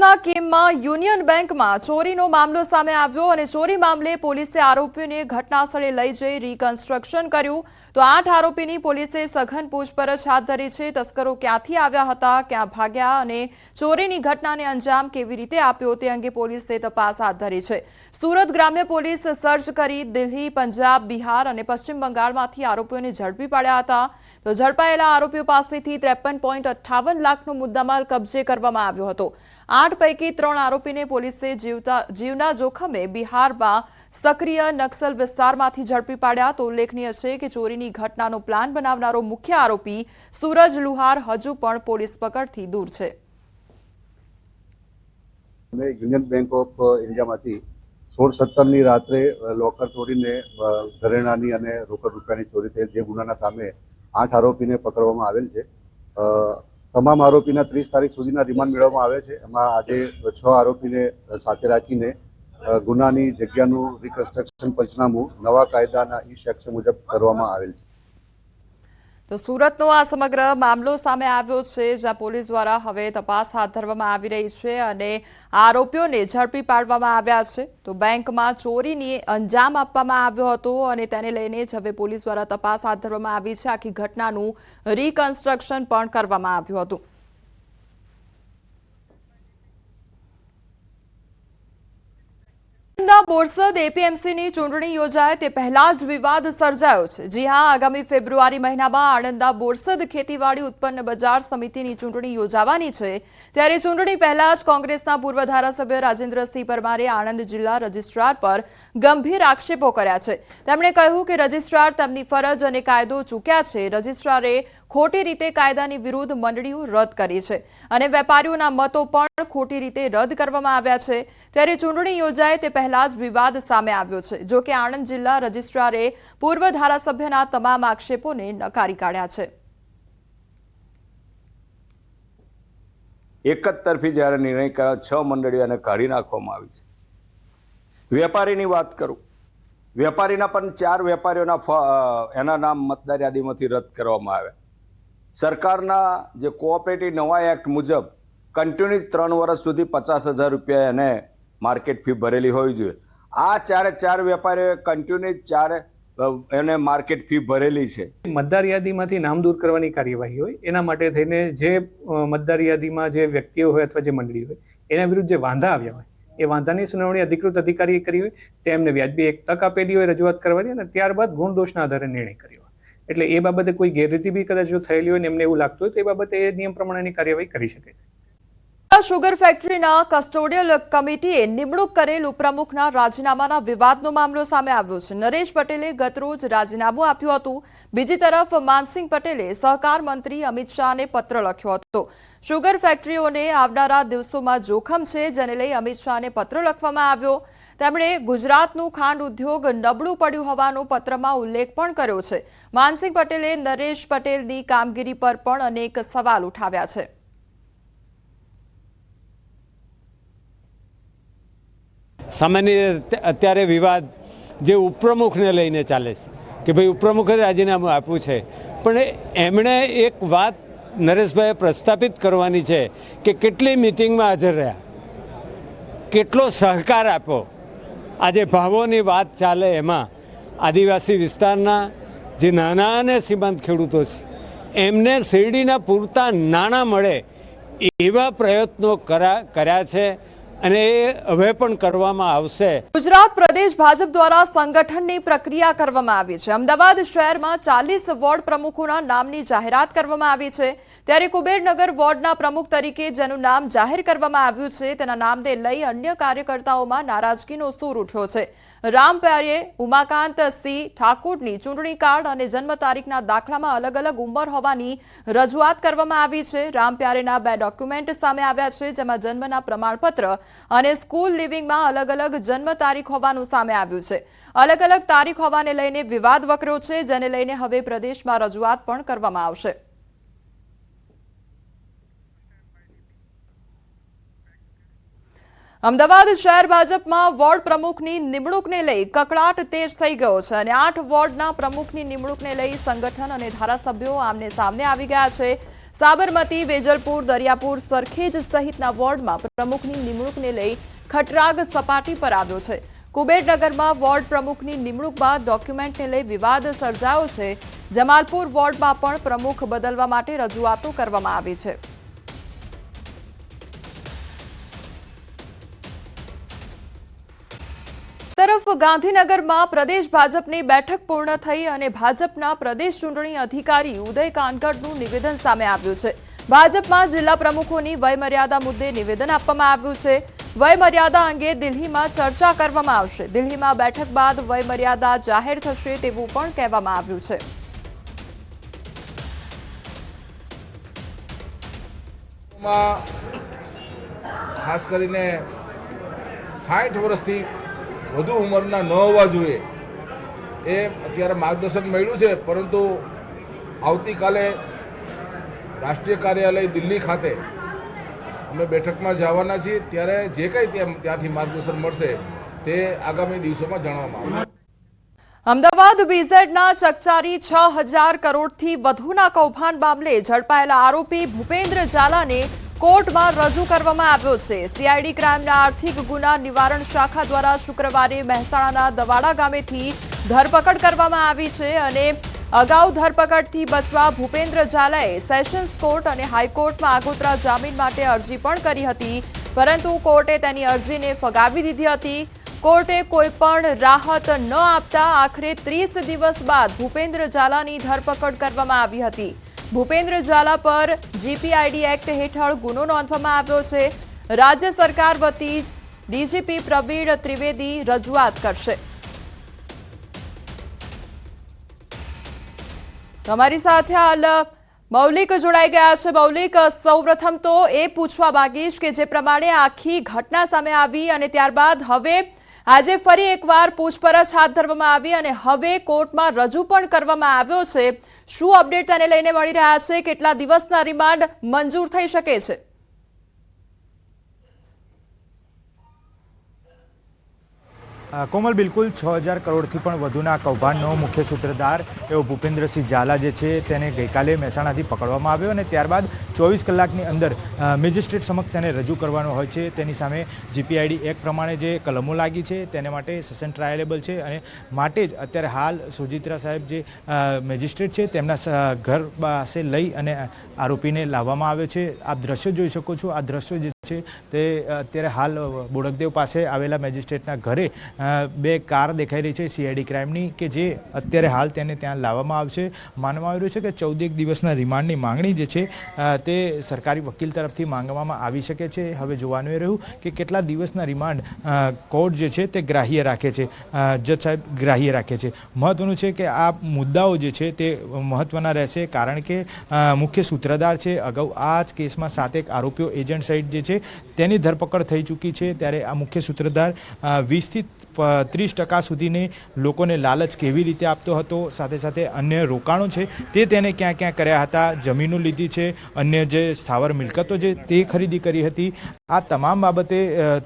સુરતના કેમમાં યુનિયન બેંકમાં ચોરીનો મામલો સામે આવ્યો અને ચોરી મામલે પોલીસે આરોપીઓને ઘટના સ્થળે લઈ જઈ રીકન્સ્ટ્રક્શન કર્યું. તો આઠ આરોપીની પોલીસે સઘન પૂછપરછ હાથ ધરી છે. તસ્કરો ક્યાંથી આવ્યા હતા, ક્યાં ભાગ્યા અને ચોરીની ઘટનાને અંજામ કેવી રીતે આપ્યો તે અંગે પોલીસે તપાસ હાથ ધરી છે. સુરત ગ્રામ્ય પોલીસ સર્ચ કરી દિલ્હી, પંજાબ, બિહાર અને પશ્ચિમ બંગાળમાંથી આરોપીઓને ઝડપી પાડ્યા હતા. તો ઝડપાયેલા આરોપીઓ પાસેથી ત્રેપન લાખનો મુદ્દામાલ કબજે કરવામાં આવ્યો હતો. આઠ પૈકી ત્રણ આરોપીને પોલીસે જીવતા જીવના જોખમે બિહારમાં સક્રિય નક્સલ વિસ્તારમાંથી ઝડપી પાડ્યા. તો ઉલ્લેખનીય છે કે ચોરીની ઘટનાનો પ્લાન બનાવનારો મુખ્ય આરોપી સૂરજ લુહાર હજુ પણ પોલીસ પકડથી દૂર છે. યુનિયન બેંક ઓફ ઇન્ડિયામાંથી સોળ સત્તરની રાત્રે લોકર ચોરીને ઘરેણાની અને રોકડ રૂપિયાની ચોરી થયેલ જે ગુનાના કામે આઠ આરોપીને પકડવામાં આવેલ છે. તમામ આરોપીના ત્રીસ તારીખ સુધીના રિમાન્ડ મેળવવામાં આવે છે. એમાં આજે છ આરોપીને સાથે રાખીને ગુનાની જગ્યાનું રિકન્સ્ટ્રક્શન પંચનામું નવા કાયદાના ઈ સેક્શન મુજબ કરવામાં આવેલ છે. તો સુરતનો આ સમગ્ર મામલો સામે આવ્યો છે, જ્યાં પોલીસ દ્વારા હવે તપાસ હાથ ધરવામાં આવી રહી છે અને આરોપીઓને ઝડપી પાડવામાં આવ્યા છે. તો બેંકમાં ચોરીની અંજામ આપવામાં આવ્યો હતો અને તેને લઈને જ હવે પોલીસ દ્વારા તપાસ હાથ ધરવામાં આવી છે. આખી ઘટનાનું રીકન્સ્ટ્રક્શન પણ કરવામાં આવ્યું હતું. આણંદના બોરસદ એપીએમસીની ચૂંટણી યોજાય તે પહેલા જ વિવાદ સર્જાયો છે. જી હા, આગામી ફેબ્રુઆરી મહિનામાં આણંદના બોરસદ ખેતીવાડી ઉત્પન્ન બજાર સમિતિની ચૂંટણી યોજાવાની છે. ત્યારે ચૂંટણી પહેલા જ કોંગ્રેસના પૂર્વ ધારાસભ્ય રાજેન્દ્રસિંહ પરમારે આણંદ જિલ્લા રજિસ્ટ્રાર પર ગંભીર આક્ષેપો કર્યા છે. તેમણે કહ્યું કે રજિસ્ટ્રાર તેમની ફરજ અને કાયદો ચૂક્યા છે. રજિસ્ટ્રારે ખોટી રીતે કાયદાની વિરુદ્ધ મંડળીઓ રદ કરી છે અને વેપારીઓના મતો પણ ખોટી રીતે રદ કરવામાં આવ્યા છે. ત્યારે ચૂંટણી યોજાય તે પહેલા જ વિવાદ સામે આવ્યો છે, જો કે આણંદ જિલ્લા રજિસ્ટ્રારે પૂર્વ ધારાસભ્યના તમામ આક્ષેપોને નકારી કાઢ્યા છે. એક જ તરફી જ્યારે નિર્ણય કર્યો, છ મંડળીઓને કાઢી નાખવામાં આવી છે. વેપારીની વાત કરું, વેપારીના પણ ચાર વેપારીઓના એના નામ મતદાર યાદીમાંથી રદ કરવામાં આવ્યા. સરકારના જે કોઓપરેટિવ નવા એક્ટ મુજબ કન્ટિન્યુ ત્રણ વર્ષ સુધી પચાસ હજાર રૂપિયા એને માર્કેટ ફી ભરેલી હોવી જોઈએ. આ ચારે ચાર વેપારીઓએ કન્ટિન્યુ ચારે એને માર્કેટ ફી ભરેલી છે. મતદાર યાદીમાંથી નામ દૂર કરવાની કાર્યવાહી હોય, એના માટે થઈને જે મતદાર યાદીમાં જે વ્યક્તિઓ હોય અથવા જે મંડળી હોય, એના વિરુદ્ધ જે વાંધા આવ્યા હોય, એ વાંધાની સુનાવણી અધિકૃત અધિકારીએ કરી હોય, તેમને વ્યાજબી એક તક આપેલી હોય રજૂઆત કરવાની અને ત્યારબાદ ગુણ દોષના આધારે નિર્ણય કર્યો. એટલે એ બાબતે કોઈ ગેરરીતિ બી કદાચ જો થયેલી હોય ને એમને એવું લાગતું હોય તો એ બાબતે એ નિયમ પ્રમાણેની કાર્યવાહી કરી શકે છે. શુગર ફેક્ટરીના કસ્ટોડિયલ કમિટીએ નિમણૂક કરેલ ઉપપ્રમુખના રાજીનામાના વિવાદનો મામલો સામે આવ્યો છે. નરેશ પટેલે ગતરોજ રાજીનામું આપ્યું હતું. બીજી તરફ માનસિંહ પટેલે સહકાર મંત્રી અમિત શાહને પત્ર લખ્યો હતો. શુગર ફેક્ટરીઓને આવનારા દિવસોમાં જોખમ છે, જેને લઈ અમિત શાહને પત્ર લખવામાં આવ્યો. તેમણે ગુજરાતનું ખાંડ ઉદ્યોગ નબળું પડ્યું હોવાનો પત્રમાં ઉલ્લેખ પણ કર્યો છે. માનસિંહ પટેલે નરેશ પટેલની કામગીરી પર પણ અનેક સવાલ ઉઠાવ્યા છે. સામાન્ય અત્યારે વિવાદ જે ઉપપ્રમુખને લઈને ચાલે છે કે ભાઈ ઉપપ્રમુખે રાજીનામું આપ્યું છે, પણ એમણે એક વાત નરેશભાઈએ પ્રસ્થાપિત કરવાની છે કે કેટલી મિટિંગમાં હાજર રહ્યા, કેટલો સહકાર આપ્યો આજે ભાવોની વાત ચાલે એમાં. આદિવાસી વિસ્તારના જે નાના અને સીમાંત ખેડૂતો છે, એમને શેરડીના પૂરતા નાણાં મળે એવા પ્રયત્નો કરા, કર્યા છે અને એ હવે પણ કરવામાં આવશે. ગુજરાત પ્રદેશ ભાજપ દ્વારા સંગઠનની પ્રક્રિયા કરવામાં આવી છે. અમદાવાદ શહેરમાં ચાલીસ વોર્ડ પ્રમુખોના નામની જાહેરાત કરવામાં આવી છે. ત્યારે કુબેરનગર વોર્ડના પ્રમુખ તરીકે જેનું નામ જાહેર કરવામાં આવ્યું છે, તેના નામને લઈ અન્ય કાર્યકર્તાઓમાં નારાજગીનો સૂર ઉઠ્યો છે. રામ પ્યારે, ઉમાકાંત સિંહ ઠાકુરની ચૂંટણી કાર્ડ અને જન્મ તારીખના દાખલામાં અલગ અલગ ઉંમર હોવાની રજૂઆત કરવામાં આવી છે. રામ પ્યારેના બે ડોક્યુમેન્ટ સામે આવ્યા છે, જેમાં જન્મના પ્રમાણપત્ર અને સ્કૂલ લિવિંગમાં અલગ અલગ જન્મ તારીખ હોવાનું સામે આવ્યું છે. અલગ અલગ તારીખ હોવાને લઈને વિવાદ વકર્યો છે, જેને લઈને હવે પ્રદેશમાં રજૂઆત પણ કરવામાં આવશે. અમદાવાદ શહેર ભાજપમાં વોર્ડ પ્રમુખની નિમણૂકને લઈ કકડાટ તેજ થઈ ગયો છે અને આઠ વોર્ડના પ્રમુખની નિમણૂકને લઈ સંગઠન અને ધારાસભ્યો આમને સામને આવી ગયા છે. સાબરમતી, વેજલપુર, દરિયાપુર સરખેજ સહિતના વોર્ડમાં પ્રમુખની નિમણૂકને લઈ ખટરાગ સપાટી પર આવ્યો છે. કુબેરનગરમાં વોર્ડ પ્રમુખની નિમણૂક બાદ ડોક્યુમેન્ટને લઈ વિવાદ સર્જાયો છે. જમાલપુર વોર્ડમાં પણ પ્રમુખ બદલવા માટે રજૂઆતો કરવામાં આવી છે. ગાંધીનગરમાં પ્રદેશ ભાજપની બેઠક પૂર્ણ થઈ અને ભાજપના પ્રદેશ ચૂંટણી અધિકારી ઉદય કાનગડનું નિવેદન સામે આવ્યું છે. ભાજપમાં જિલ્લા પ્રમુખોની વયમર્યાદા મુદ્દે નિવેદન આપવામાં આવ્યું છે. વયમર્યાદા અંગે દિલ્હીમાં ચર્ચા કરવામાં આવશે. દિલ્હીમાં બેઠક બાદ વયમર્યાદા જાહેર થશે તેવું પણ કહેવામાં આવ્યું છે. ખાસ કરીને સાઠ વર્ષથી વધુ ઉંમરના ન હોવા જોઈએ. એ અત્યારે માર્ગદર્શન મળ્યું છે, પરંતુ આવતીકાલે રાષ્ટ્રીય કાર્યાલય દિલ્હી ખાતે અમે બેઠકમાં જવાના છીએ. ત્યારે જે કંઈ ત્યાંથી માર્ગદર્શન મળશે, તે આગામી દિવસોમાં જાણવામાં આવશે. અમદાવાદ બીઝેડના ચકચારી છ હજાર કરોડથી વધુના કૌભાંડ મામલે ઝડપાયેલા આરોપી ભૂપેન્દ્ર ઝાલાને કોર્ટમાં રજૂ કરવામાં આવ્યો છે. સીઆઈડી ક્રાઇમના આર્થિક ગુના નિવારણ શાખા દ્વારા શુક્રવારે મહેસાણાના દવાડા ગામેથી ધરપકડ કરવામાં આવી છે અને અગાઉ ધરપકડથી બચવા ભૂપેન્દ્ર ઝાલાએ સેશન્સ કોર્ટ અને હાઈકોર્ટમાં આગોતરા જામીન માટે અરજી પણ કરી હતી. પરંતુ કોર્ટે તેની અરજીને ફગાવી દીધી હતી. કોર્ટે કોઈ પણ રાહત ન આપતા આખરે ત્રીસ દિવસ બાદ ભૂપેન્દ્ર ઝાલાની ધરપકડ કરવામાં આવી હતી. ભૂપેન્દ્ર ઝાલા પર જીપીઆઈડી એક્ટ હેઠળ ગુનો નોંધવામાં આવ્યો છે. રાજ્ય સરકાર વતી ડીજીપી પ્રવીણ ત્રિવેદી રજૂઆત કરશે. તમારી સાથે હાલ મૌલિક જોડાઈ ગયા છે. મૌલિક, સૌપ્રથમ તો એ પૂછવા માંગીશ કે જે પ્રમાણે આખી ઘટના સામે આવી અને ત્યારબાદ હવે આજે ફરી એકવાર પૂછપરછ હાથ ધરવામાં આવી અને હવે કોર્ટમાં રજૂ પણ કરવામાં આવ્યો છે. શું અપડેટ તેને લઈને મળી રહ્યા છે? કેટલા દિવસના રિમાન્ડ મંજૂર થઈ શકે છે? કોમલ બિલકુલ છ હજાર કરોડથી પણ વધુના કૌભાંડનો મુખ્ય સૂત્રધાર એવો ભૂપેન્દ્રસિંહ ઝાલા જે છે, તેને ગઈકાલે મહેસાણાથી પકડવામાં આવ્યો અને ત્યારબાદ ચોવીસ કલાકની અંદર મેજિસ્ટ્રેટ સમક્ષ તેને રજૂ કરવાનો હોય છે. તેની સામે જીપીઆઈડી એક્ટ પ્રમાણે જે કલમો લાગી છે, તેને માટે સેશન ટ્રાયલેબલ છે અને માટે જ અત્યારે હાલ સુજિત્રા સાહેબ જે મેજિસ્ટ્રેટ છે, તેમના ઘર પાસે લઈ અને આરોપીને લાવવામાં આવ્યો છે. આપ દ્રશ્યો જોઈ શકો છો. આ દ્રશ્યો જે છે. તે અત્યારે હાલ બોડકદેવ પાસે આવેલા મેજિસ્ટ્રેટના ઘરે બે કાર દેખાઈ રહી છે સીઆઈડી ક્રાઇમની કે જે અત્યારે હાલ તેને ત્યાં લાવવામાં આવશે. માનવામાં આવી રહ્યું છે કે ચૌદેક દિવસના રિમાન્ડની માંગણી જે છે તે સરકારી વકીલ તરફથી માંગવામાં આવી શકે છે. હવે જોવાનું એ રહ્યું કે કેટલા દિવસના રિમાન્ડ કોર્ટ જે છે તે ગ્રાહ્ય રાખે છે જજ સાહેબ ગ્રાહ્ય રાખે છે. મહત્વનું છે કે આ મુદ્દાઓ જે છે તે મહત્વના રહેશે કારણ કે મુખ્ય સૂત્રધાર છે. અગાઉ આ જ કેસમાં સાતેક આરોપીઓ એજન્ટ સહિત જે છે તેની ધરપકડ થઈ ચૂકી છે ત્યારે આ મુખ્ય સૂત્રધાર વીસથી ત્રીસ ટકા સુધીની લોકોને લાલચ કેવી રીતે આપતો હતો, સાથે સાથે અન્ય રોકાણો છે, તે તેને ક્યાં ક્યાં કર્યા હતા, જમીનો લીધી છે, અન્ય જે સ્થાવર મિલકતો છે તે ખરીદી કરી હતી. આ તમામ બાબતે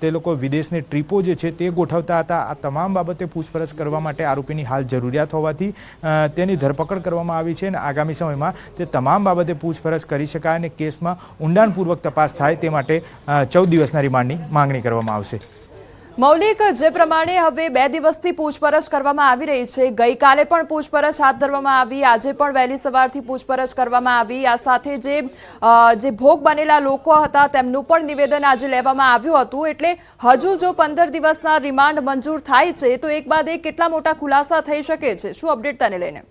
તે લોકો વિદેશની ટ્રીપો જે છે તે ગોઠવતા હતા. આ તમામ બાબતે પૂછપરછ કરવા માટે આરોપીની હાલ જરૂરિયાત હોવાથી તેની ધરપકડ કરવામાં આવી છે અને આગામી સમયમાં તે તમામ બાબતે પૂછપરછ કરી શકાય અને કેસમાં ઊંડાણપૂર્વક તપાસ થાય તે માટે ચૌદ દિવસના રિમાન્ડની માંગણી કરવામાં આવશે. મૌલિક, જે પ્રમાણે હવે બે દિવસથી પૂછપરછ કરવામાં આવી રહી છે. ગઈકાલે પણ પૂછપરછ હાથ ધરવામાં આવી, આજે પણ વહેલી સવારથી પૂછપરછ કરવામાં આવી. આ સાથે જે જે ભોગ બનેલા લોકો હતા, તેમનું પણ નિવેદન આજે લેવામાં આવ્યું હતું. એટલે હજુ જો પંદર દિવસના રિમાન્ડ મંજૂર થાય છે, તો એક બાદ એક કેટલા મોટા ખુલાસા થઈ શકે છે? શું અપડેટ તેને લઈને?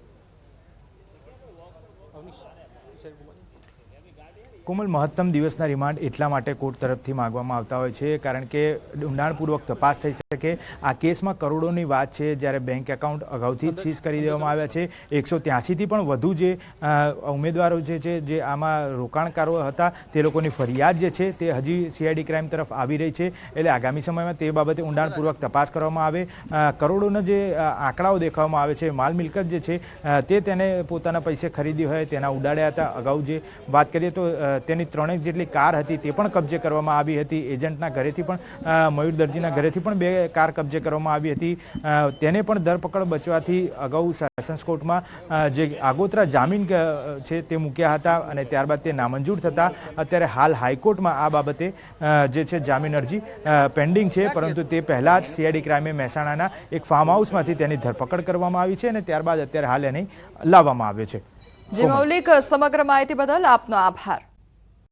કોમલ મહત્તમ દિવસના રિમાન્ડ એટલા માટે કોર્ટ તરફથી માંગવામાં આવતા હોય છે, કારણ કે ઊંડાણપૂર્વક તપાસ થઈ શકે. આ કેસમાં કરોડોની વાત છે, જ્યારે બેંક એકાઉન્ટ અગાઉથી જ સીઝ કરી દેવામાં આવ્યા છે. એકસો ત્યાંસીથી પણ વધુ જે ઉમેદવારો જે છે, જે આમાં રોકાણકારો હતા, તે લોકોની ફરિયાદ જે છે, તે હજી સીઆઈડી ક્રાઇમ તરફ આવી રહી છે. એટલે આગામી સમયમાં તે બાબતે ઊંડાણપૂર્વક તપાસ કરવામાં આવે. કરોડોના જે આંકડાઓ દેખાવામાં આવે છે, માલ મિલકત જે છે તે તેને પોતાના પૈસે ખરીદી હોય, તેના ઉડાડ્યા હતા. અગાઉ જે વાત કરીએ તો તેની ત્રણેક જેટલી કાર હતી તે પણ કબજે કરવામાં આવી હતી. એજન્ટના ઘરેથી પણ મયુર દરજીના ઘરેથી પણ બે કાર કબજે કરવામાં આવી હતી. તેને પણ ધરપકડ બચવાથી અગાઉ સેશન્સ કોર્ટમાં જે આગોતરા જામીન છે તે મૂક્યા હતા અને ત્યારબાદ તે નામંજૂર થતા. અત્યારે હાલ હાઈકોર્ટમાં આ બાબતે જે છે જામીન અરજી પેન્ડિંગ છે. પરંતુ તે પહેલાં જ સીઆઈડી ક્રાઇમે મહેસાણાના એક ફાર્મ હાઉસમાંથી તેની ધરપકડ કરવામાં આવી છે અને ત્યારબાદ અત્યારે હાલ એને લાવવામાં આવ્યો છે. જે મૌલિક સમગ્ર માહિતી બદલ આપનો આભાર.